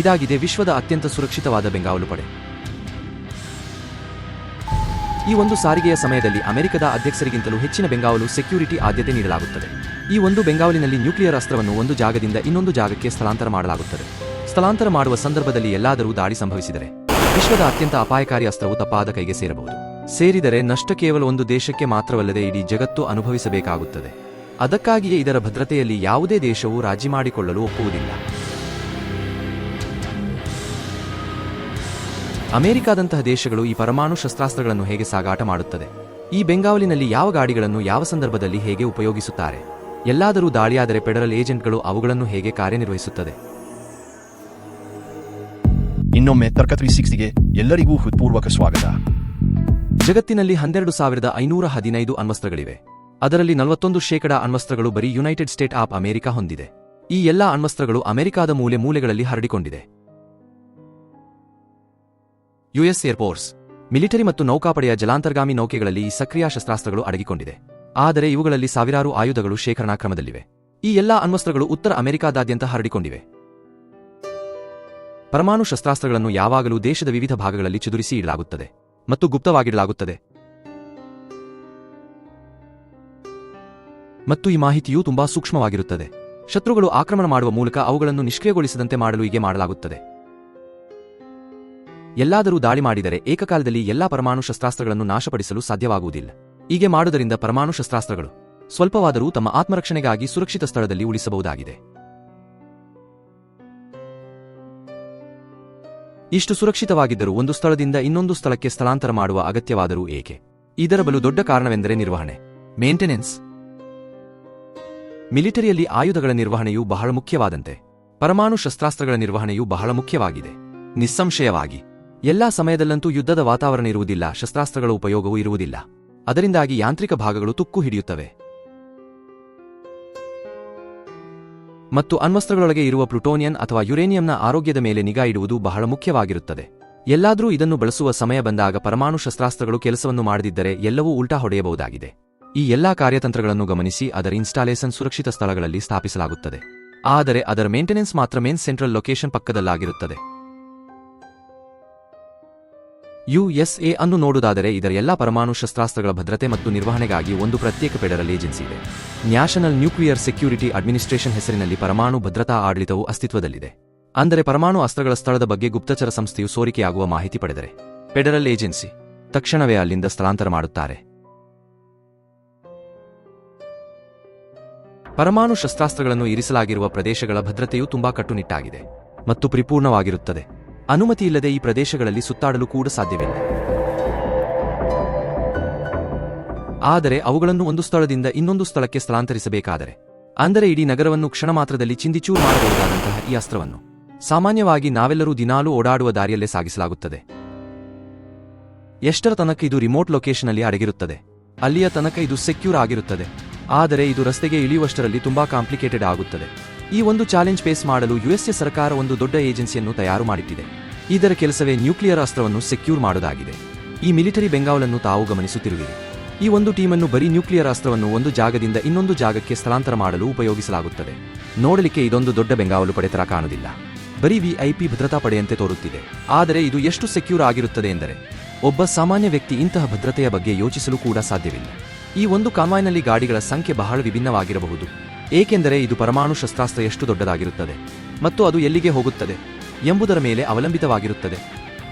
ಇದಾಗಿದೆ ವಿಶ್ವದ ಅತ್ಯಂತ ಸುರಕ್ಷಿತವಾದ ಬೆಂಗಾವಲು ಪಡೆ. ಈ ಒಂದು ಸಾರಿಗೆಯ ಸಮಯದಲ್ಲಿ ಅಮೆರಿಕದ ಅಧ್ಯಕ್ಷರಿಗಿಂತಲೂ ಹೆಚ್ಚಿನ ಬೆಂಗಾವಲು ಸೆಕ್ಯೂರಿಟಿ ಆದ್ಯತೆ ನೀಡಲಾಗುತ್ತದೆ. ಈ ಒಂದು ಬೆಂಗಾವಲಿನಲ್ಲಿ ನ್ಯೂಕ್ಲಿಯರ್ ಅಸ್ತ್ರವನ್ನು ಒಂದು ಜಾಗದಿಂದ ಇನ್ನೊಂದು ಜಾಗಕ್ಕೆ ಸ್ಥಳಾಂತರ ಮಾಡಲಾಗುತ್ತದೆ. ಸ್ಥಳಾಂತರ ಮಾಡುವ ಸಂದರ್ಭದಲ್ಲಿ ಎಲ್ಲಾದರೂ ದಾಳಿ ಸಂಭವಿಸಿದರೆ ವಿಶ್ವದ ಅತ್ಯಂತ ಅಪಾಯಕಾರಿ ಅಸ್ತ್ರವು ತಪ್ಪಾದ ಕೈಗೆ ಸೇರಬಹುದು. ಸೇರಿದರೆ ನಷ್ಟ ಕೇವಲ ಒಂದು ದೇಶಕ್ಕೆ ಮಾತ್ರವಲ್ಲದೆ ಇಡೀ ಜಗತ್ತು ಅನುಭವಿಸಬೇಕಾಗುತ್ತದೆ. ಅದಕ್ಕಾಗಿಯೇ ಇದರ ಭದ್ರತೆಯಲ್ಲಿ ಯಾವುದೇ ದೇಶವೂ ರಾಜಿ ಮಾಡಿಕೊಳ್ಳಲು ಒಪ್ಪುವುದಿಲ್ಲ. ಅಮೆರಿಕಾದಂತಹ ದೇಶಗಳು ಈ ಪರಮಾಣು ಶಸ್ತ್ರಾಸ್ತ್ರಗಳನ್ನು ಹೇಗೆ ಸಾಗಾಟ ಮಾಡುತ್ತದೆ? ಈ ಬೆಂಗಾವಲಿನಲ್ಲಿ ಯಾವ ಗಾಡಿಗಳನ್ನು ಯಾವ ಸಂದರ್ಭದಲ್ಲಿ ಹೇಗೆ ಉಪಯೋಗಿಸುತ್ತಾರೆ? ಎಲ್ಲಾದರೂ ದಾಳಿಯಾದರೆ ಫೆಡರಲ್ ಏಜೆಂಟ್ಗಳು ಅವುಗಳನ್ನು ಹೇಗೆ ಕಾರ್ಯನಿರ್ವಹಿಸುತ್ತದೆ? ಇನ್ನೊಮ್ಮೆ ತರ್ಕ ತ್ರೀ ಸಿಕ್ಸ್ಟಿಗೆ ಎಲ್ಲರಿಗೂ ಹೃತ್ಪೂರ್ವಕ ಸ್ವಾಗತ. ಜಗತ್ತಿನಲ್ಲಿ ಹನ್ನೆರಡು ಸಾವಿರದ ಐನೂರ ಹದಿನೈದು ಅಣ್ವಸ್ತ್ರಗಳಿವೆ. ಅದರಲ್ಲಿ ನಲವತ್ತೊಂದು ಶೇಕಡ ಅಣ್ವಸ್ತ್ರಗಳು ಬರೀ ಯುನೈಟೆಡ್ ಸ್ಟೇಟ್ ಆಫ್ ಅಮೆರಿಕ ಹೊಂದಿದೆ. ಈ ಎಲ್ಲಾ ಅಣ್ವಸ್ತ್ರಗಳು ಅಮೆರಿಕಾದ ಮೂಲೆ ಮೂಲೆಗಳಲ್ಲಿ ಹರಡಿಕೊಂಡಿದೆ. ಯುಎಸ್ ಏರ್ಫೋರ್ಸ್ ಮಿಲಿಟರಿ ಮತ್ತು ನೌಕಾಪಡೆಯ ಜಲಾಂತರ್ಗಾಮಿ ನೌಕೆಗಳಲ್ಲಿ ಈ ಸಕ್ರಿಯ ಶಸ್ತ್ರಾಸ್ತ್ರಗಳು ಅಡಗಿಕೊಂಡಿದೆ. ಆದರೆ ಇವುಗಳಲ್ಲಿ ಸಾವಿರಾರು ಆಯುಧಗಳು ಶೇಖರಣಾ ಕ್ರಮದಲ್ಲಿವೆ ಈ ಎಲ್ಲಾ ಅಣ್ವಸ್ತ್ರಗಳು ಉತ್ತರ ಅಮೆರಿಕಾದಾದ್ಯಂತ ಹರಡಿಕೊಂಡಿವೆ. ಪರಮಾಣು ಶಸ್ತ್ರಾಸ್ತ್ರಗಳನ್ನು ಯಾವಾಗಲೂ ದೇಶದ ವಿವಿಧ ಭಾಗಗಳಲ್ಲಿ ಚದುರಿಸಿ ಇಡಲಾಗುತ್ತದೆ ಮತ್ತು ಗುಪ್ತವಾಗಿಡಲಾಗುತ್ತದೆ. ಮತ್ತು ಈ ಮಾಹಿತಿಯು ತುಂಬಾ ಸೂಕ್ಷ್ಮವಾಗಿರುತ್ತದೆ. ಶತ್ರುಗಳು ಆಕ್ರಮಣ ಮಾಡುವ ಮೂಲಕ ಅವುಗಳನ್ನು ನಿಷ್ಕ್ರಿಯಗೊಳಿಸದಂತೆ ಮಾಡಲು ಹೀಗೆ ಮಾಡಲಾಗುತ್ತದೆ. ಎಲ್ಲಾದರೂ ದಾಳಿ ಮಾಡಿದರೆ ಏಕಕಾಲದಲ್ಲಿ ಎಲ್ಲಾ ಪರಮಾಣು ಶಸ್ತ್ರಾಸ್ತ್ರಗಳನ್ನು ನಾಶಪಡಿಸಲು ಸಾಧ್ಯವಾಗುವುದಿಲ್ಲ. ಹೀಗೆ ಮಾಡುವುದರಿಂದ ಪರಮಾಣು ಶಸ್ತ್ರಾಸ್ತ್ರಗಳು ಸ್ವಲ್ಪವಾದರೂ ತಮ್ಮ ಆತ್ಮರಕ್ಷಣೆಗಾಗಿ ಸುರಕ್ಷಿತ ಸ್ಥಳದಲ್ಲಿ ಉಳಿಸಬಹುದಾಗಿದೆ. ಇಷ್ಟು ಸುರಕ್ಷಿತವಾಗಿದ್ದರೂ ಒಂದು ಸ್ಥಳದಿಂದ ಇನ್ನೊಂದು ಸ್ಥಳಕ್ಕೆ ಸ್ಥಳಾಂತರ ಮಾಡುವ ಅಗತ್ಯವಾದರೂ ಏಕೆ? ಇದರ ಬಲು ದೊಡ್ಡ ಕಾರಣವೆಂದರೆ ನಿರ್ವಹಣೆ. ಮೇಂಟೆನೆನ್ಸ್. ಮಿಲಿಟರಿಯಲ್ಲಿ ಆಯುಧಗಳ ನಿರ್ವಹಣೆಯು ಬಹಳ ಮುಖ್ಯವಾದಂತೆ. ಪರಮಾಣು ಶಸ್ತ್ರಾಸ್ತ್ರಗಳ ನಿರ್ವಹಣೆಯು ಬಹಳ ಮುಖ್ಯವಾಗಿದೆ. ನಿಸ್ಸಂಶಯವಾಗಿ. ಎಲ್ಲಾ ಸಮಯದಲ್ಲಂತೂ ಯುದ್ಧದ ವಾತಾವರಣ ಇರುವುದಿಲ್ಲ, ಶಸ್ತ್ರಾಸ್ತ್ರಗಳ ಉಪಯೋಗವೂ ಇರುವುದಿಲ್ಲ. ಅದರಿಂದಾಗಿ ಯಾಂತ್ರಿಕ ಭಾಗಗಳು ತುಕ್ಕು ಹಿಡಿಯುತ್ತವೆ. ಮತ್ತು ಅಣ್ವಸ್ತ್ರಗಳೊಳಗೆ ಇರುವ ಪ್ಲುಟೋನಿಯನ್ ಅಥವಾ ಯುರೇನಿಯಂನ ಆರೋಗ್ಯದ ಮೇಲೆ ನಿಗಾ ಇಡುವುದು ಬಹಳ ಮುಖ್ಯವಾಗಿರುತ್ತದೆ. ಎಲ್ಲಾದರೂ ಇದನ್ನು ಬಳಸುವ ಸಮಯ ಬಂದಾಗ ಪರಮಾಣು ಶಸ್ತ್ರಾಸ್ತ್ರಗಳು ಕೆಲಸವನ್ನು ಮಾಡದಿದ್ದರೆ ಎಲ್ಲವೂ ಉಲ್ಟಾ ಹೊಡೆಯಬಹುದಾಗಿದೆ. ಈ ಎಲ್ಲಾ ಕಾರ್ಯತಂತ್ರಗಳನ್ನು ಗಮನಿಸಿ ಅದರ ಇನ್ಸ್ಟಾಲೇಷನ್ ಸುರಕ್ಷಿತ ಸ್ಥಳಗಳಲ್ಲಿ ಸ್ಥಾಪಿಸಲಾಗುತ್ತದೆ. ಆದರೆ ಅದರ ಮೇಂಟೆನೆನ್ಸ್ ಮಾತ್ರ ಮೇನ್ ಸೆಂಟ್ರಲ್ ಲೊಕೇಶನ್ ಪಕ್ಕದಲ್ಲಾಗಿರುತ್ತದೆ. ಯುಎಸ್ಎ ಅನ್ನು ನೋಡುವುದಾದರೆ ಇದರ ಎಲ್ಲ ಪರಮಾಣು ಶಸ್ತ್ರಾಸ್ತ್ರಗಳ ಭದ್ರತೆ ಮತ್ತು ನಿರ್ವಹಣೆಗಾಗಿ ಒಂದು ಪ್ರತ್ಯೇಕ ಫೆಡರಲ್ ಏಜೆನ್ಸಿ ಇದೆ. ನ್ಯಾಷನಲ್ ನ್ಯೂಕ್ಲಿಯರ್ ಸೆಕ್ಯೂರಿಟಿ ಅಡ್ಮಿನಿಸ್ಟ್ರೇಷನ್ ಹೆಸರಿನಲ್ಲಿ ಪರಮಾಣು ಭದ್ರತಾ ಆಡಳಿತವು ಅಸ್ತಿತ್ವದಲ್ಲಿದೆ. ಅಂದರೆ ಪರಮಾಣು ಅಸ್ತ್ರಗಳ ಸ್ಥಳದ ಬಗ್ಗೆ ಗುಪ್ತಚರ ಸಂಸ್ಥೆಯು ಸೋರಿಕೆಯಾಗುವ ಮಾಹಿತಿ ಪಡೆದರೆ. Federal agency. ತಕ್ಷಣವೇ ಅಲ್ಲಿಂದ ಸ್ಥಳಾಂತರ ಮಾಡುತ್ತಾರೆ. ಪರಮಾಣು ಶಸ್ತ್ರಾಸ್ತ್ರಗಳನ್ನು ಇರಿಸಲಾಗಿರುವ ಪ್ರದೇಶಗಳ ಭದ್ರತೆಯು ತುಂಬಾ ಕಟ್ಟುನಿಟ್ಟಾಗಿದೆ. ಮತ್ತು ಪರಿಪೂರ್ಣವಾಗಿರುತ್ತದೆ. ಅನುಮತಿ ಇಲ್ಲದೆ ಈ ಪ್ರದೇಶಗಳಲ್ಲಿ ಸುತ್ತಾಡಲು ಕೂಡ ಸಾಧ್ಯವಿಲ್ಲ. ಆದರೆ ಅವುಗಳನ್ನು ಒಂದು ಸ್ಥಳದಿಂದ ಇನ್ನೊಂದು ಸ್ಥಳಕ್ಕೆ ಸ್ಥಳಾಂತರಿಸಬೇಕಾದರೆ, ಅಂದರೆ ಇಡೀ ನಗರವನ್ನು ಕ್ಷಣ ಮಾತ್ರದಲ್ಲಿ ಚಿಂದಿಚೂರು ಮಾಡಬಹುದಾದಂತಹ ಈ ಅಸ್ತ್ರವನ್ನು. ಸಾಮಾನ್ಯವಾಗಿ ನಾವೆಲ್ಲರೂ ದಿನಾಲೂ ಓಡಾಡುವ ದಾರಿಯಲ್ಲೇ ಸಾಗಿಸಲಾಗುತ್ತದೆ. ಎಷ್ಟರ ತನಕ ಇದು ರಿಮೋಟ್ ಲೊಕೇಶನ್ನಲ್ಲಿ ಅಡಗಿರುತ್ತದೆ. ಅಲ್ಲಿಯ ತನಕ ಇದು ಸೆಕ್ಯೂರ್ ಆಗಿರುತ್ತದೆ. ಆದರೆ ಇದು ರಸ್ತೆಗೆ ಇಳಿಯುವಷ್ಟರಲ್ಲಿ ತುಂಬಾ ಕಾಂಪ್ಲಿಕೇಟೆಡ್ ಆಗುತ್ತದೆ. ಈ ಒಂದು ಚಾಲೆಂಜ್ ಫೇಸ್ ಮಾಡಲು ಯುಎಸ್ಎ ಸರ್ಕಾರ ಒಂದು ದೊಡ್ಡ ಏಜೆನ್ಸಿಯನ್ನು ತಯಾರು ಮಾಡಿಟ್ಟಿದೆ. ಇದರ ಕೆಲಸವೇ ನ್ಯೂಕ್ಲಿಯರ್ ಅಸ್ತ್ರವನ್ನು ಸೆಕ್ಯೂರ್ ಮಾಡುವುದಾಗಿದೆ ಈ ಮಿಲಿಟರಿ ಬೆಂಗಾವಲನ್ನು ತಾವು ಗಮನಿಸುತ್ತಿರುವಿರಿ. ಈ ಒಂದು ಟೀಮನ್ನು ಬರೀ ನ್ಯೂಕ್ಲಿಯರ್ ಅಸ್ತ್ರವನ್ನು ಒಂದು ಜಾಗದಿಂದ ಇನ್ನೊಂದು ಜಾಗಕ್ಕೆ ಸ್ಥಳಾಂತರ ಮಾಡಲು ಉಪಯೋಗಿಸಲಾಗುತ್ತದೆ. ನೋಡಲಿಕ್ಕೆ ಇದೊಂದು ದೊಡ್ಡ ಬೆಂಗಾವಲು ಪಡೆ ತರ ಕಾಣುವುದಿಲ್ಲ. ಬರೀ ವಿಐಪಿ ಭದ್ರತಾ ಪಡೆಯಂತೆ ತೋರುತ್ತಿದೆ. ಆದರೆ ಇದು ಎಷ್ಟು ಸೆಕ್ಯೂರ್ ಆಗಿರುತ್ತದೆ ಎಂದರೆ, ಒಬ್ಬ ಸಾಮಾನ್ಯ ವ್ಯಕ್ತಿ ಇಂತಹ ಭದ್ರತೆಯ ಬಗ್ಗೆ ಯೋಚಿಸಲು ಕೂಡ ಸಾಧ್ಯವಿಲ್ಲ. ಈ ಒಂದು ಕಾನ್ವಾಯ್ನಲ್ಲಿ ಗಾಡಿಗಳ ಸಂಖ್ಯೆ ಬಹಳ ವಿಭಿನ್ನವಾಗಿರಬಹುದು. ಏಕೆಂದರೆ ಇದು ಪರಮಾಣು ಶಸ್ತ್ರಾಸ್ತ್ರ ಎಷ್ಟು ದೊಡ್ಡದಾಗಿರುತ್ತದೆ ಮತ್ತು ಅದು ಎಲ್ಲಿಗೆ ಹೋಗುತ್ತದೆ ಎಂಬುದರ ಮೇಲೆ ಅವಲಂಬಿತವಾಗಿರುತ್ತದೆ.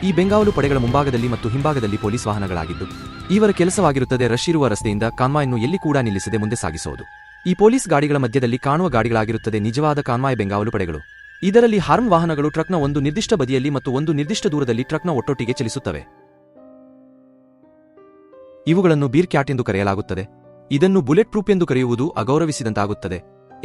ಈ ಬೆಂಗಾವಲು ಪಡೆಗಳ ಮುಂಭಾಗದಲ್ಲಿ ಮತ್ತು ಹಿಂಭಾಗದಲ್ಲಿ ಪೊಲೀಸ್ ವಾಹನಗಳಾಗಿದ್ದು, ಇವರ ಕೆಲಸವಾಗಿರುತ್ತದೆ ರಶ್ ಇರುವ ರಸ್ತೆಯಿಂದ ಕಾನ್ವಾಯನ್ನು ಎಲ್ಲಿ ಕೂಡ ನಿಲ್ಲಿಸದೆ ಮುಂದೆ ಸಾಗಿಸುವುದು. ಈ ಪೊಲೀಸ್ ಗಾಡಿಗಳ ಮಧ್ಯದಲ್ಲಿ ಕಾಣುವ ಗಾಡಿಗಳಾಗಿರುತ್ತದೆ ನಿಜವಾದ ಕಾನ್ವಾಯ್ ಬೆಂಗಾವಲು ಪಡೆಗಳು. ಇದರಲ್ಲಿ ಹಾರ್ನ್ ವಾಹನಗಳು ಟ್ರಕ್ನ ಒಂದು ನಿರ್ದಿಷ್ಟ ಬದಿಯಲ್ಲಿ ಮತ್ತು ಒಂದು ನಿರ್ದಿಷ್ಟ ದೂರದಲ್ಲಿ ಟ್ರಕ್ನ ಒಟ್ಟೊಟ್ಟಿಗೆ ಚಲಿಸುತ್ತವೆ. ಇವುಗಳನ್ನು ಬೀರ್ ಕ್ಯಾಟ್ ಎಂದು ಕರೆಯಲಾಗುತ್ತದೆ. ಇದನ್ನು ಬುಲೆಟ್ ಪ್ರೂಫ್ ಎಂದು ಕರೆಯುವುದು ಅಗೌರವಿಸಿದಂತಾಗುತ್ತದೆ.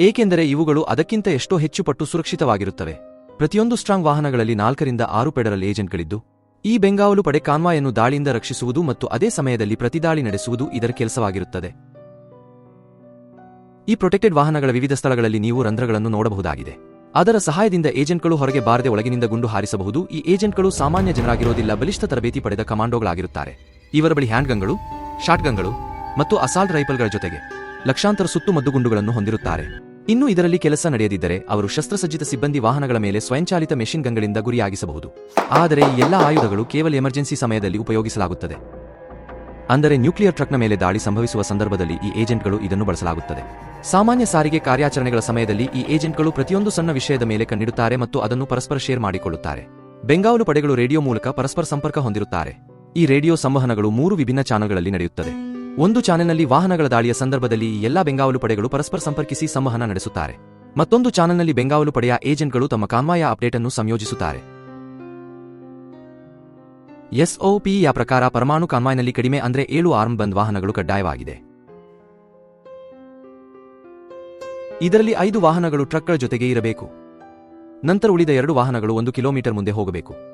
ಏಕೆಂದರೆ ಇವುಗಳು ಅದಕ್ಕಿಂತ ಎಷ್ಟೋ ಹೆಚ್ಚು ಪಟ್ಟು ಸುರಕ್ಷಿತವಾಗಿರುತ್ತವೆ. ಪ್ರತಿಯೊಂದು ಸ್ಟ್ರಾಂಗ್ ವಾಹನಗಳಲ್ಲಿ ನಾಲ್ಕರಿಂದ ಆರು ಪೆಡರಲ್ ಏಜೆಂಟ್ಗಳಿದ್ದು, ಈ ಬೆಂಗಾವಲು ಪಡೆ ಕಾನ್ವಾಯನ್ನು ದಾಳಿಯಿಂದ ರಕ್ಷಿಸುವುದು ಮತ್ತು ಅದೇ ಸಮಯದಲ್ಲಿ ಪ್ರತಿದಾಳಿ ನಡೆಸುವುದು ಇದರ ಕೆಲಸವಾಗಿರುತ್ತದೆ. ಈ ಪ್ರೊಟೆಕ್ಟೆಡ್ ವಾಹನಗಳ ವಿವಿಧ ಸ್ಥಳಗಳಲ್ಲಿ ನೀವು ರಂಧ್ರಗಳನ್ನು ನೋಡಬಹುದಾಗಿದೆ. ಅದರ ಸಹಾಯದಿಂದ ಏಜೆಂಟ್ಗಳು ಹೊರಗೆ ಬಾರದೆ ಒಳಗಿನಿಂದ ಗುಂಡು ಹಾರಿಸಬಹುದು. ಈ ಏಜೆಂಟ್ಗಳು ಸಾಮಾನ್ಯ ಜನರಾಗಿರೋದಿಲ್ಲ, ಬಲಿಷ್ಠ ತರಬೇತಿ ಪಡೆದ ಕಮಾಂಡೋಗಳಾಗಿರುತ್ತಾರೆ. ಇವರ ಬಳಿ ಹ್ಯಾಂಡ್ಗನ್ಗಳು, ಶಾಟ್ಗನ್ಗಳು ಮತ್ತು ಅಸಾಲ್ಟ್ ರೈಫಲ್ಗಳ ಜೊತೆಗೆ ಲಕ್ಷಾಂತರ ಸುತ್ತುಮದ್ದುಗುಂಡುಗಳನ್ನು ಹೊಂದಿರುತ್ತಾರೆ. ಇನ್ನು ಇದರಲ್ಲಿ ಕೆಲಸ ನಡೆಯದಿದ್ದರೆ ಅವರು ಶಸ್ತ್ರಸಜ್ಜಿತ ಸಿಬ್ಬಂದಿ ವಾಹನಗಳ ಮೇಲೆ ಸ್ವಯಂಚಾಲಿತ ಮೆಷಿನ್ ಗನ್ಗಳಿಂದ ಗುರಿಯಾಗಿಸಬಹುದು. ಆದರೆ ಈ ಎಲ್ಲ ಆಯುಧಗಳು ಕೇವಲ ಎಮರ್ಜೆನ್ಸಿ ಸಮಯದಲ್ಲಿ ಉಪಯೋಗಿಸಲಾಗುತ್ತದೆ. ಅಂದರೆ ನ್ಯೂಕ್ಲಿಯರ್ ಟ್ರಕ್ನ ಮೇಲೆ ದಾಳಿ ಸಂಭವಿಸುವ ಸಂದರ್ಭದಲ್ಲಿ ಈ ಏಜೆಂಟ್ಗಳು ಇದನ್ನು ಬಳಸಲಾಗುತ್ತದೆ. ಸಾಮಾನ್ಯ ಸಾರಿಗೆ ಕಾರ್ಯಾಚರಣೆಗಳ ಸಮಯದಲ್ಲಿ ಈ ಏಜೆಂಟ್ಗಳು ಪ್ರತಿಯೊಂದು ಸಣ್ಣ ವಿಷಯದ ಮೇಲೆ ಕಣ್ಣಿಡುತ್ತಾರೆ ಮತ್ತು ಅದನ್ನು ಪರಸ್ಪರ ಶೇರ್ ಮಾಡಿಕೊಳ್ಳುತ್ತಾರೆ. ಬೆಂಗಾವಲು ಪಡೆಗಳು ರೇಡಿಯೋ ಮೂಲಕ ಪರಸ್ಪರ ಸಂಪರ್ಕ ಹೊಂದಿರುತ್ತಾರೆ. ಈ ರೇಡಿಯೋ ಸಂವಹನಗಳು ಮೂರು ವಿಭಿನ್ನ ಚಾನಲ್ಗಳಲ್ಲಿ ನಡೆಯುತ್ತದೆ. ಒಂದು ಚಾನೆಲ್ನಲ್ಲಿ ವಾಹನಗಳ ದಾಳಿಯ ಸಂದರ್ಭದಲ್ಲಿ ಎಲ್ಲಾ ಬೆಂಗಾವಲು ಪಡೆಗಳು ಪರಸ್ಪರ ಸಂಪರ್ಕಿಸಿ ಸಂವಹನ ನಡೆಸುತ್ತಾರೆ. ಮತ್ತೊಂದು ಚಾನೆಲ್ನಲ್ಲಿ ಬೆಂಗಾವಲು ಪಡೆಯ ಏಜೆಂಟ್ಗಳು ತಮ್ಮ ಕಾನ್ವಾಯ ಅಪ್ಡೇಟ್ ಅನ್ನು ಸಂಯೋಜಿಸುತ್ತಾರೆ. ಎಸ್ಒಪಿಯ ಪ್ರಕಾರ ಪರಮಾಣು ಕಾನ್ವಾಯ್ನಲ್ಲಿ ಕಡಿಮೆ ಅಂದ್ರೆ ಏಳು ಆರ್ಮ್ ಬಂದ್ ವಾಹನಗಳು ಕಡ್ಡಾಯವಾಗಿದೆ. ಇದರಲ್ಲಿ ಐದು ವಾಹನಗಳು ಟ್ರಕ್ಗಳ ಜೊತೆಗೆ ಇರಬೇಕು. ನಂತರ ಉಳಿದ ಎರಡು ವಾಹನಗಳು ಒಂದು ಕಿಲೋಮೀಟರ್ ಮುಂದೆ ಹೋಗಬೇಕು.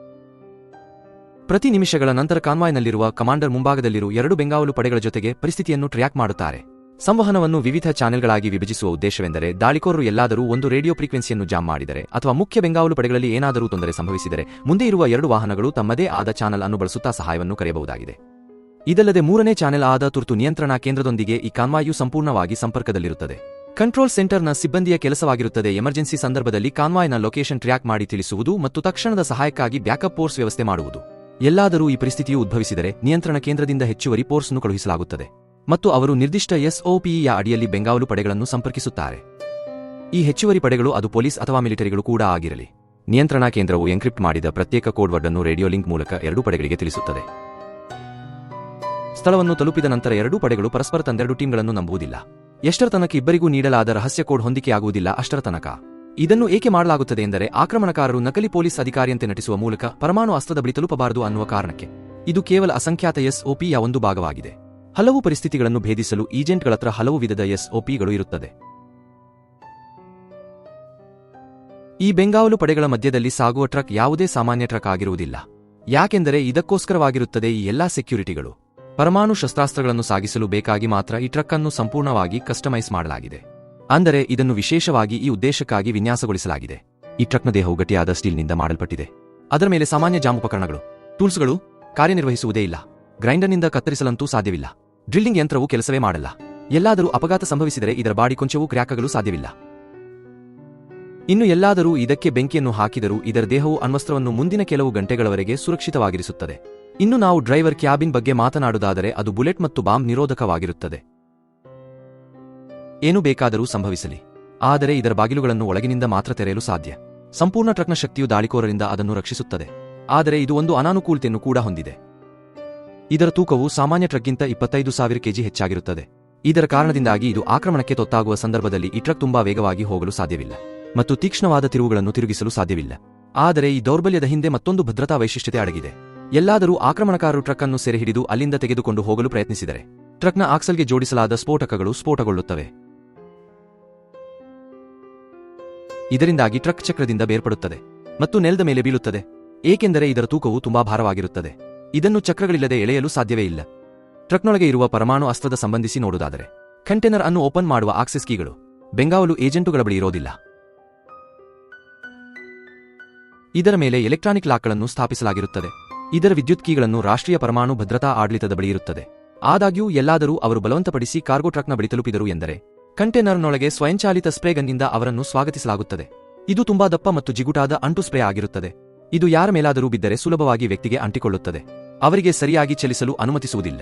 ಪ್ರತಿ ನಿಮಿಷಗಳ ನಂತರ ಕಾನ್ವಾಯ್ನಲ್ಲಿರುವ ಕಮಾಂಡರ್ ಮುಂಭಾಗದಲ್ಲಿರುವ ಎರಡು ಬೆಂಗಾವಲು ಪಡೆಗಳ ಜೊತೆಗೆ ಪರಿಸ್ಥಿತಿಯನ್ನು ಟ್ರ್ಯಾಕ್ ಮಾಡುತ್ತಾರೆ. ಸಂವಹನವನ್ನು ವಿವಿಧ ಚಾನೆಲ್ಗಳಾಗಿ ವಿಭಜಿಸುವ ಉದ್ದೇಶವೆಂದರೆ ದಾಳಿಕೋರರು ಎಲ್ಲಾದರೂ ಒಂದು ರೇಡಿಯೋ ಫ್ರೀಕ್ವೆನ್ಸಿಯನ್ನು ಜಾಮ್ ಮಾಡಿದರೆ ಅಥವಾ ಮುಖ್ಯ ಬೆಂಗಾವಲು ಪಡೆಗಳಲ್ಲಿ ಏನಾದರೂ ತೊಂದರೆ ಸಂಭವಿಸಿದರೆ ಮುಂದೆ ಇರುವ ಎರಡು ವಾಹನಗಳು ತಮ್ಮದೇ ಆದ ಚಾನೆಲ್ ಅನ್ನು ಬಳಸುತ್ತಾ ಸಹಾಯವನ್ನು ಕರೆಯಬಹುದಾಗಿದೆ. ಇದಲ್ಲದೆ ಮೂರನೇ ಚಾನೆಲ್ ಆದ ತುರ್ತು ನಿಯಂತ್ರಣ ಕೇಂದ್ರದೊಂದಿಗೆ ಈ ಕಾನ್ವಾಯು ಸಂಪೂರ್ಣವಾಗಿ ಸಂಪರ್ಕದಲ್ಲಿರುತ್ತದೆ. ಕಂಟ್ರೋಲ್ ಸೆಂಟರ್ನ ಸಿಬ್ಬಂದಿಯ ಕೆಲಸವಾಗಿರುತ್ತದೆ ಎಮರ್ಜೆನ್ಸಿ ಸಂದರ್ಭದಲ್ಲಿ ಕಾನ್ವಾಯ್ನ ಲೊಕೇಶನ್ ಟ್ರ್ಯಾಕ್ ಮಾಡಿ ತಿಳಿಸುವುದು ಮತ್ತು ತಕ್ಷಣದ ಸಹಾಯಕ್ಕಾಗಿ ಬ್ಯಾಕಪ್ ಫೋರ್ಸ್ ವ್ಯವಸ್ಥೆ ಮಾಡುವುದು. ಎಲ್ಲಾದರೂ ಈ ಪರಿಸ್ಥಿತಿಯು ಉದ್ಭವಿಸಿದರೆ ನಿಯಂತ್ರಣ ಕೇಂದ್ರದಿಂದ ಹೆಚ್ಚುವರಿ ಫೋರ್ಸ್ನ್ನು ಕಳುಹಿಸಲಾಗುತ್ತದೆ ಮತ್ತು ಅವರು ನಿರ್ದಿಷ್ಟ ಎಸ್ಒಪಿಯ ಅಡಿಯಲ್ಲಿ ಬೆಂಗಾವಲು ಪಡೆಗಳನ್ನು ಸಂಪರ್ಕಿಸುತ್ತಾರೆ. ಈ ಹೆಚ್ಚುವರಿ ಪಡೆಗಳು ಅದು ಪೊಲೀಸ್ ಅಥವಾ ಮಿಲಿಟರಿಗಳು ಕೂಡ ಆಗಿರಲಿ. ನಿಯಂತ್ರಣಾ ಕೇಂದ್ರವು ಎನ್ಕ್ರಿಪ್ಟ್ ಮಾಡಿದ ಪ್ರತ್ಯೇಕ ಕೋಡ್ ವರ್ಡ್ ಅನ್ನು ರೇಡಿಯೋ ಲಿಂಕ್ ಮೂಲಕ ಎರಡೂ ಪಡೆಗಳಿಗೆ ತಿಳಿಸುತ್ತದೆ. ಸ್ಥಳವನ್ನು ತಲುಪಿದ ನಂತರ ಎರಡೂ ಪಡೆಗಳು ಪರಸ್ಪರ ತಂದೆರಡು ಟೀಮ್ಗಳನ್ನು ನಂಬುವುದಿಲ್ಲ. ಎಷ್ಟರ ತನಕ ಇಬ್ಬರಿಗೂ ನೀಡಲಾದ ರಹಸ್ಯ ಕೋಡ್ ಹೊಂದಿಕೆಯಾಗುವುದಿಲ್ಲ ಅಷ್ಟರ ತನಕ ಇದನ್ನು ಏಕೆ ಮಾಡಲಾಗುತ್ತದೆ ಎಂದರೆ ಆಕ್ರಮಣಕಾರರು ನಕಲಿ ಪೊಲೀಸ್ ಅಧಿಕಾರಿಯಂತೆ ನಟಿಸುವ ಮೂಲಕ ಪರಮಾಣು ಅಸ್ತ್ರದ ಬಳಿ ತಲುಪಬಾರದು ಅನ್ನುವ ಕಾರಣಕ್ಕೆ. ಇದು ಕೇವಲ ಅಸಂಖ್ಯಾತ ಎಸ್ಒಪಿಯ ಒಂದು ಭಾಗವಾಗಿದೆ. ಹಲವು ಪರಿಸ್ಥಿತಿಗಳನ್ನು ಭೇದಿಸಲು ಏಜೆಂಟ್ಗಳತ್ರ ಹಲವು ವಿಧದ ಎಸ್ಒಪಿಗಳು ಇರುತ್ತದೆ. ಈ ಬೆಂಗಾವಲು ಪಡೆಗಳ ಮಧ್ಯದಲ್ಲಿ ಸಾಗುವ ಟ್ರಕ್ ಯಾವುದೇ ಸಾಮಾನ್ಯ ಟ್ರಕ್ ಆಗಿರುವುದಿಲ್ಲ. ಯಾಕೆಂದರೆ ಇದಕ್ಕೋಸ್ಕರವಾಗಿರುತ್ತದೆ ಈ ಎಲ್ಲಾ ಸೆಕ್ಯುರಿಟಿಗಳು. ಪರಮಾಣು ಶಸ್ತ್ರಾಸ್ತ್ರಗಳನ್ನು ಸಾಗಿಸಲು ಬೇಕಾಗಿ ಮಾತ್ರ ಈ ಟ್ರಕ್ ಅನ್ನು ಸಂಪೂರ್ಣವಾಗಿ ಕಸ್ಟಮೈಸ್ ಮಾಡಲಾಗಿದೆ. ಅಂದರೆ ಇದನ್ನು ವಿಶೇಷವಾಗಿ ಈ ಉದ್ದೇಶಕ್ಕಾಗಿ ವಿನ್ಯಾಸಗೊಳಿಸಲಾಗಿದೆ. ಈ ಟ್ರಕ್ನ ದೇಹವು ಗಟ್ಟಿಯಾದ ಸ್ಟೀಲ್ನಿಂದ ಮಾಡಲ್ಪಟ್ಟಿದೆ. ಅದರ ಮೇಲೆ ಸಾಮಾನ್ಯ ಜಾಮ್ ಉಪಕರಣಗಳು, ಟೂಲ್ಸ್ಗಳು ಕಾರ್ಯನಿರ್ವಹಿಸುವುದೇ ಇಲ್ಲ. ಗ್ರೈಂಡರ್ನಿಂದ ಕತ್ತರಿಸಲಂತೂ ಸಾಧ್ಯವಿಲ್ಲ. ಡ್ರಿಲ್ಲಿಂಗ್ ಯಂತ್ರವು ಕೆಲಸವೇ ಮಾಡಲ್ಲ. ಎಲ್ಲಾದರೂ ಅಪಘಾತ ಸಂಭವಿಸಿದರೆ ಇದರ ಬಾಡಿ ಕೊಂಚವೂ ಕ್ರ್ಯಾಕಗಳು ಸಾಧ್ಯವಿಲ್ಲ. ಇನ್ನು ಎಲ್ಲಾದರೂ ಇದಕ್ಕೆ ಬೆಂಕಿಯನ್ನು ಹಾಕಿದರೂ ಇದರ ದೇಹವು ಅಣ್ವಸ್ತ್ರವನ್ನು ಮುಂದಿನ ಕೆಲವು ಗಂಟೆಗಳವರೆಗೆ ಸುರಕ್ಷಿತವಾಗಿರಿಸುತ್ತದೆ. ಇನ್ನು ನಾವು ಡ್ರೈವರ್ ಕ್ಯಾಬಿನ್ ಬಗ್ಗೆ ಮಾತನಾಡುವುದಾದರೆ ಅದು ಬುಲೆಟ್ ಮತ್ತು ಬಾಂಬ್ ನಿರೋಧಕವಾಗಿರುತ್ತದೆ. ಏನು ಬೇಕಾದರೂ ಸಂಭವಿಸಲಿ. ಆದರೆ ಇದರ ಬಾಗಿಲುಗಳನ್ನು ಒಳಗಿನಿಂದ ಮಾತ್ರ ತೆರೆಯಲು ಸಾಧ್ಯ. ಸಂಪೂರ್ಣ ಟ್ರಕ್ನ ಶಕ್ತಿಯು ದಾಳಿಕೋರರಿಂದ ಅದನ್ನು ರಕ್ಷಿಸುತ್ತದೆ. ಆದರೆ ಇದು ಒಂದು ಅನಾನುಕೂಲತೆಯನ್ನು ಕೂಡ ಹೊಂದಿದೆ. ಇದರ ತೂಕವು ಸಾಮಾನ್ಯ ಟ್ರಕ್ಗಿಂತ ಇಪ್ಪತ್ತೈದು ಸಾವಿರ ಕೆಜಿ ಹೆಚ್ಚಾಗಿರುತ್ತದೆ. ಇದರ ಕಾರಣದಿಂದಾಗಿ ಇದು ಆಕ್ರಮಣಕ್ಕೆ ತೊತ್ತಾಗುವ ಸಂದರ್ಭದಲ್ಲಿ ಈ ಟ್ರಕ್ ತುಂಬಾ ವೇಗವಾಗಿ ಹೋಗಲು ಸಾಧ್ಯವಿಲ್ಲ ಮತ್ತು ತೀಕ್ಷ್ಣವಾದ ತಿರುವುಗಳನ್ನು ತಿರುಗಿಸಲು ಸಾಧ್ಯವಿಲ್ಲ. ಆದರೆ ಈ ದೌರ್ಬಲ್ಯದ ಹಿಂದೆ ಮತ್ತೊಂದು ಭದ್ರತಾ ವೈಶಿಷ್ಟ್ಯತೆ ಅಡಗಿದೆ. ಎಲ್ಲಾದರೂ ಆಕ್ರಮಣಕಾರರು ಟ್ರಕ್ ಅನ್ನು ಸೆರೆಹಿಡಿದು ಅಲ್ಲಿಂದ ತೆಗೆದುಕೊಂಡು ಹೋಗಲು ಪ್ರಯತ್ನಿಸಿದರೆ, ಟ್ರಕ್ನ ಆಕ್ಸಲ್ಗೆ ಜೋಡಿಸಲಾದ ಸ್ಫೋಟಕಗಳು ಸ್ಫೋಟಗೊಳ್ಳುತ್ತವೆ. ಇದರಿಂದಾಗಿ ಟ್ರಕ್ ಚಕ್ರದಿಂದ ಬೇರ್ಪಡುತ್ತದೆ ಮತ್ತು ನೆಲದ ಮೇಲೆ ಬೀಳುತ್ತದೆ. ಏಕೆಂದರೆ ಇದರ ತೂಕವು ತುಂಬಾ ಭಾರವಾಗಿರುತ್ತದೆ. ಇದನ್ನು ಚಕ್ರಗಳಿಲ್ಲದೆ ಎಳೆಯಲು ಸಾಧ್ಯವೇ ಇಲ್ಲ. ಟ್ರಕ್ನೊಳಗೆ ಇರುವ ಪರಮಾಣು ಅಸ್ತ್ರದ ಸಂಬಂಧಿಸಿ ನೋಡುವುದಾದರೆ, ಕಂಟೇನರ್ ಅನ್ನು ಓಪನ್ ಮಾಡುವ ಆಕ್ಸೆಸ್ ಕೀಗಳು, ಬೆಂಗಾವಲು ಏಜೆಂಟುಗಳ ಬಳಿ ಇರೋದಿಲ್ಲ. ಇದರ ಮೇಲೆ ಎಲೆಕ್ಟ್ರಾನಿಕ್ ಲಾಕ್ಗಳನ್ನು ಸ್ಥಾಪಿಸಲಾಗಿರುತ್ತದೆ. ಇದರ ವಿದ್ಯುತ್ ಕೀಗಳನ್ನು ರಾಷ್ಟ್ರೀಯ ಪರಮಾಣು ಭದ್ರತಾ ಆಡಳಿತದ ಬಳಿ ಇರುತ್ತದೆ. ಆದಾಗ್ಯೂ, ಎಲ್ಲಾದರೂ ಅವರು ಬಲವಂತಪಡಿಸಿ ಕಾರ್ಗೋ ಟ್ರಕ್ನ ಬಳಿ ತಲುಪಿದರು ಎಂದರೆ ಕಂಟೈನರ್ನೊಳಗೆ ಸ್ವಯಂಚಾಲಿತ ಸ್ಪ್ರೇಗನ್ನಿಂದ ಅವರನ್ನು ಸ್ವಾಗತಿಸಲಾಗುತ್ತದೆ. ಇದು ತುಂಬಾ ದಪ್ಪ ಮತ್ತು ಜಿಗುಟಾದ ಅಂಟು ಸ್ಪ್ರೇ ಆಗಿರುತ್ತದೆ. ಇದು ಯಾರ ಮೇಲಾದರೂ ಬಿದ್ದರೆ ಸುಲಭವಾಗಿ ವ್ಯಕ್ತಿಗೆ ಅಂಟಿಕೊಳ್ಳುತ್ತದೆ. ಅವರಿಗೆ ಸರಿಯಾಗಿ ಚಲಿಸಲು ಅನುಮತಿಸುವುದಿಲ್ಲ.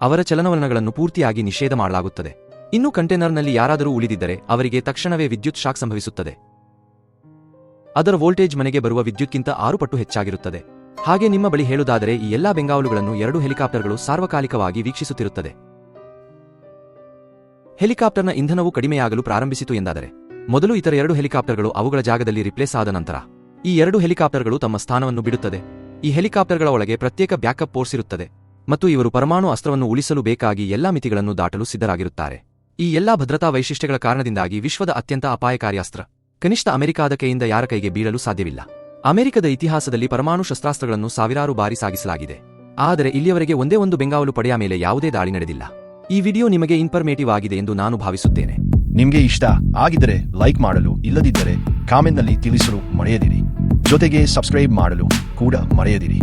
ಅವರ ಚಲನವಲನಗಳನ್ನು ಪೂರ್ತಿಯಾಗಿ ನಿಷೇಧ ಮಾಡಲಾಗುತ್ತದೆ. ಇನ್ನು ಕಂಟೇನರ್ನಲ್ಲಿ ಯಾರಾದರೂ ಉಳಿದಿದ್ದರೆ ಅವರಿಗೆ ತಕ್ಷಣವೇ ವಿದ್ಯುತ್ ಶಾಕ್ ಸಂಭವಿಸುತ್ತದೆ. ಅದರ ವೋಲ್ಟೇಜ್ ಮನೆಗೆ ಬರುವ ವಿದ್ಯುತ್ಗಿಂತ ಆರು ಪಟ್ಟು ಹೆಚ್ಚಾಗಿರುತ್ತದೆ. ಹಾಗೆ ನಿಮ್ಮ ಬಳಿ ಹೇಳುವುದಾದರೆ ಈ ಎಲ್ಲಾ ಬೆಂಗಾವಲುಗಳನ್ನು ಎರಡು ಹೆಲಿಕಾಪ್ಟರ್ಗಳು ಸಾರ್ವಕಾಲಿಕವಾಗಿ ವೀಕ್ಷಿಸುತ್ತಿರುತ್ತದೆ. ಹೆಲಿಕಾಪ್ಟರ್ನ ಇಂಧನವು ಕಡಿಮೆಯಾಗಲು ಪ್ರಾರಂಭಿಸಿತು ಎಂದಾದರೆ, ಮೊದಲು ಇತರ ಎರಡು ಹೆಲಿಕಾಪ್ಟರ್ಗಳು ಅವುಗಳ ಜಾಗದಲ್ಲಿ ರಿಪ್ಲೇಸ್ ಆದ ನಂತರ, ಈ ಎರಡು ಹೆಲಿಕಾಪ್ಟರ್ಗಳು ತಮ್ಮ ಸ್ಥಾನವನ್ನು ಬಿಡುತ್ತದೆ. ಈ ಹೆಲಿಕಾಪ್ಟರ್ಗಳ ಒಳಗೆ ಪ್ರತ್ಯೇಕ ಬ್ಯಾಕಪ್ ಫೋರ್ಸ್ ಇರುತ್ತದೆ ಮತ್ತು ಇವರು ಪರಮಾಣು ಅಸ್ತ್ರವನ್ನು ಉಳಿಸಲು ಬೇಕಾಗಿ ಎಲ್ಲಾ ಮಿತಿಗಳನ್ನು ದಾಟಲು ಸಿದ್ಧರಾಗಿರುತ್ತಾರೆ. ಈ ಎಲ್ಲಾ ಭದ್ರತಾ ವೈಶಿಷ್ಟ್ಯಗಳ ಕಾರಣದಿಂದಾಗಿ ವಿಶ್ವದ ಅತ್ಯಂತ ಅಪಾಯಕಾರಿ ಅಸ್ತ್ರ, ಕನಿಷ್ಠ ಅಮೆರಿಕಾದ ಕೈಯಿಂದ ಯಾರ ಕೈಗೆ ಬೀಳಲು ಸಾಧ್ಯವಿಲ್ಲ. ಅಮೆರಿಕದ ಇತಿಹಾಸದಲ್ಲಿ ಪರಮಾಣು ಶಸ್ತ್ರಾಸ್ತ್ರಗಳನ್ನು ಸಾವಿರಾರು ಬಾರಿ ಸಾಗಿಸಲಾಗಿದೆ. ಆದರೆ ಇಲ್ಲಿಯವರೆಗೆ ಒಂದೇ ಒಂದು ಬೆಂಗಾವಲು ಪಡೆಯ ಮೇಲೆ ಯಾವುದೇ ದಾಳಿ ನಡೆದಿಲ್ಲ. ಈ ವಿಡಿಯೋ ನಿಮಗೆ ಇನ್ಫರ್ಮೇಟಿವ್ ಆಗಿದೆ ಎಂದು ನಾನು ಭಾವಿಸುತ್ತೇನೆ. ನಿಮಗೆ ಇಷ್ಟ ಆಗಿದ್ದರೆ ಲೈಕ್ ಮಾಡಲು, ಇಲ್ಲದಿದ್ದರೆ ಕಾಮೆಂಟ್ನಲ್ಲಿ ತಿಳಿಸಲು ಮರೆಯದಿರಿ. ಜೊತೆಗೆ ಸಬ್ಸ್ಕ್ರೈಬ್ ಮಾಡಲು ಕೂಡ ಮರೆಯದಿರಿ.